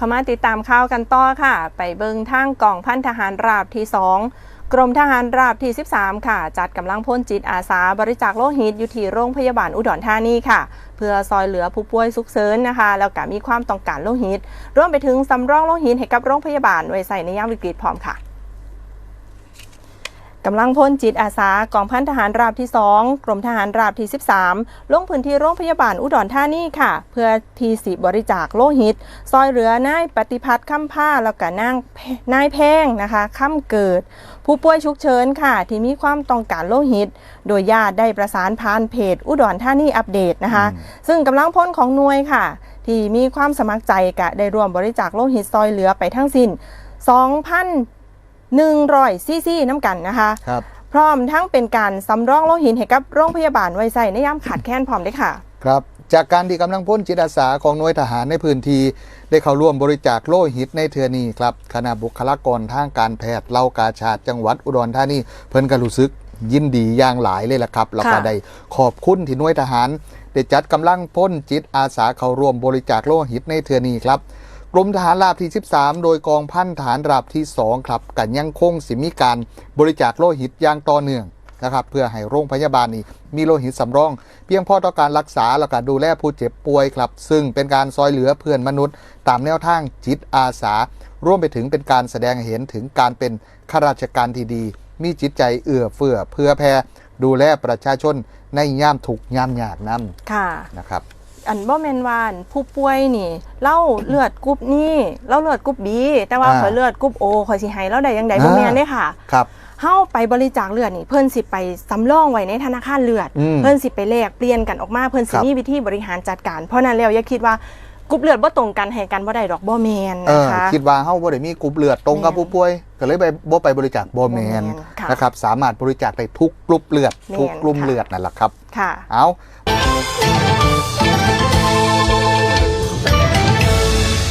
เข้ามาติดตามข่าวกันต่อค่ะ ไปเบิงทางกองพันทหารราบที่ 2 กรมทหารราบที่ 13 ค่ะ จัดกำลังพลจิตอาสาบริจาคโลหิตอยู่ที่โรงพยาบาลอุดรธานีค่ะ เพื่อซอยเหลือผู้ป่วยสุกเสริญนะคะ แล้วก็มีความต้องการโลหิตรวมไปถึงสำรองโลหิตให้กับโรงพยาบาลไว้ใส่ในยามวิกฤตพร้อมค่ะ กำลังพลจิตอาสากองพันทหารราบที่ 2 กรมทหารราบที่ 13 ลงพื้นที่โรงพยาบาลอุดรธานีค่ะ เพื่อทีสิบริจาคโลหิต ซอยเหลือนายปฏิพัฒน์ข้ามผ้าแล้วก็นางแพนายแพงนะคะข้ามเกิด ผู้ป่วยฉุกเฉินค่ะ ที่มีความต้องการโลหิต โดยญาติได้ประสานผ่านเพจอุดรธานีอัปเดตนะคะ ซึ่งกำลังพลของหน่วยค่ะ ที่มีความสมัครใจกะได้ร่วมบริจาคโลหิตซอยเหลือไปทั้งสิ้น 2,100ซีซีน้ำกันนะคะ ครับ พร้อมทั้งเป็นการสำรองโลหิตให้กับโรงพยาบาลไว้ใส่ในยามขาดแคลนพร้อมด้วยค่ะ ครับ จากการที่กำลังพ้นจิตอาสาของหน่วยทหารในพื้นที่ได้เข้าร่วมบริจาคโลหิตในเทือนี้ครับคณะบุคลากรทางการแพทย์เล่ากาชาติจังหวัดอุดรธานีเพิ่นก็รู้สึกยินดีอย่างหลายเลยล่ะครับแล้วก็ค่ะ ได้ขอบคุณที่หน่วยทหาร ได้จัดกำลังพ้นจิตอาสาเข้าร่วมบริจาคโลหิตในเทือนี้ครับ กรมทหารราบที่ 13 โดยกองพันทหารราบที่ 2 ครับกันยังคงสิมีการบริจาคโลหิตอย่างต่อเนื่องนะครับเพื่อให้โรงพยาบาลนี้มีโลหิตสำรอง เพียงพอต่อการรักษาและการดูแลผู้เจ็บป่วยครับ ซึ่งเป็นการซอยเหลือเพื่อนมนุษย์ ตามแนวทางจิตอาสา ร่วมไปถึงเป็นการแสดงให้เห็นถึงการเป็นข้าราชการที่ดี มีจิตใจเอื้อเฟื้อเพื่อแผ่ดูแลประชาชนในย่ามถูกข์ย่ามยากนํค่ะนะครับ อันบ่แมนวานผู้ป่วยนี่เล่าเลือดกรุ๊ปนี่เล่าเลือดกรุ๊ปบีแต่ว่าอ่า ข่อยเลือดกรุ๊ปโอข่อยสิให้เล่าได้ยังไงอ่าบ่แม่นเด้ค่ะ ครับ เฮาไปบริจาคเลือดนี่เพิ่นสิไปสำรองไว้ในธนาคารเลือด อืมเพิ่นสิไปแลกเปลี่ยนกันออกมาเพิ่นสิครับมีวิธีบริหารจัดการ เพราะนั้นแล้วอย่าคิดว่ากรุ๊ปเลือดบ่ตรงกันให้กันบ่ได้ดอกบ่แม่นเอนะอคะ คิดว่าเฮาบ่ได้มีกรุ๊ปเลือดตรงกับแม่นผู้ป่วยก็เลยไปบ่ไปบริจาคบ่แมนบ่แม่นค่ะนะครับสามารถบริจาคได้ทุกกรุ๊ปเลือด แม่นทุกกลุ่มค่ะ เลือดนั่นแหละครับ ค่ะ เอา